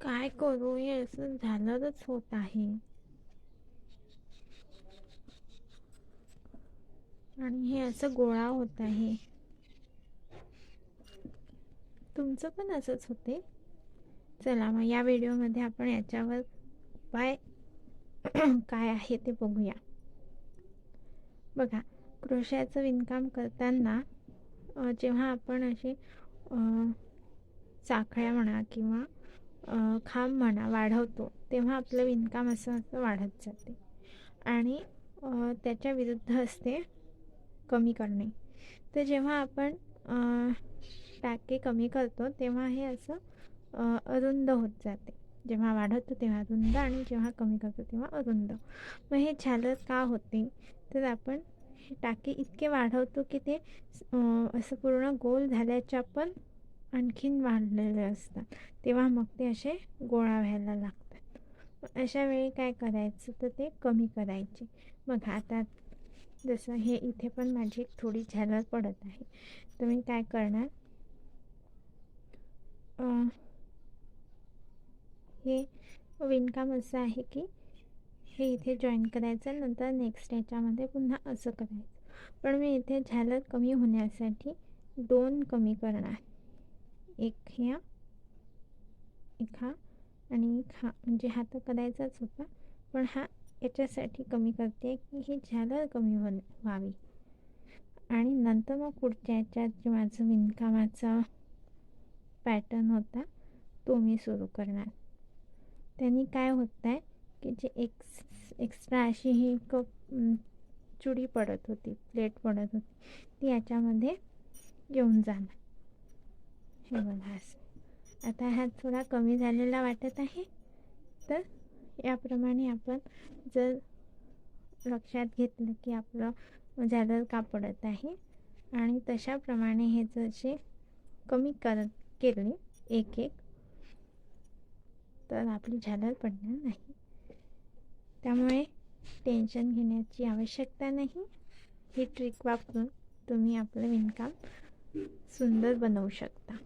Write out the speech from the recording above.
काय करू हे असं झालंच होत आहे. आणि हे असं गोळा होत आहे. तुमचं पण असंच होते. चला मग या व्हिडिओमध्ये आपण याच्यावर उपाय काय आहे ते बघूया. बघा क्रोशाचं विणकाम करताना जेव्हा आपण असे साखळ्या म्हणा किंवा खांब म्हणा वाढवतो तेव्हा आपलं विणकाम असं असं वाढत जाते. आणि त्याच्या विरुद्ध असते कमी करणे. तर जेव्हा आपण टाके कमी करतो तेव्हा हे असं अरुंद होत जाते. जेव्हा वाढवतो तेव्हा अरुंद आणि जेव्हा कमी करतो तेव्हा अरुंद. मग हे झालं का होते? तर आपण हे टाके इतके वाढवतो की ते असं पूर्ण गोल झाल्याच्या पण आणखीन वाढलेले असतात. तेव्हा मग ते असे गोळा व्हायला लागतात. अशा वेळी काय करायचं? तर ते कमी करायचे. मग आता जसं हे इथे पण माझी थोडी झालर पडत आहे. तर मी काय करणार? हे विणकाम असं आहे की हे इथे जॉईन करायचं नंतर नेक्स्ट याच्यामध्ये पुन्हा असं करायचं. पण मी इथे झालर कमी होण्यासाठी दोन कमी करणार. एक ह्या एक हा आणि एक हा. म्हणजे हा तर करायचाच होता. पण हा याच्यासाठी कमी करते की ही झालं कमी बन व्हावी. आणि नंतर मग पुढच्या याच्यात जे माझं विणकामाचा पॅटर्न होता तो मी सुरू करणार. त्यांनी काय होत आहे की जे एक्स एक्स्ट्रा अशी ही क चुडी पडत होती प्लेट पडत होती ती याच्यामध्ये येऊन जाणार. हे असं. आता हा थोडा कमी झालेला वाटत आहे. तर याप्रमाणे आपण जर लक्षात घेतलं की आपलं झालर का पडत आहे आणि तशाप्रमाणे हे जसे कमी करत केले एक एक तर आपली झालर पडणार नाही. त्यामुळे टेन्शन घेण्याची आवश्यकता नाही. ही ट्रिक वापरून तुम्ही आपलं विणकाम सुंदर बनवू शकता.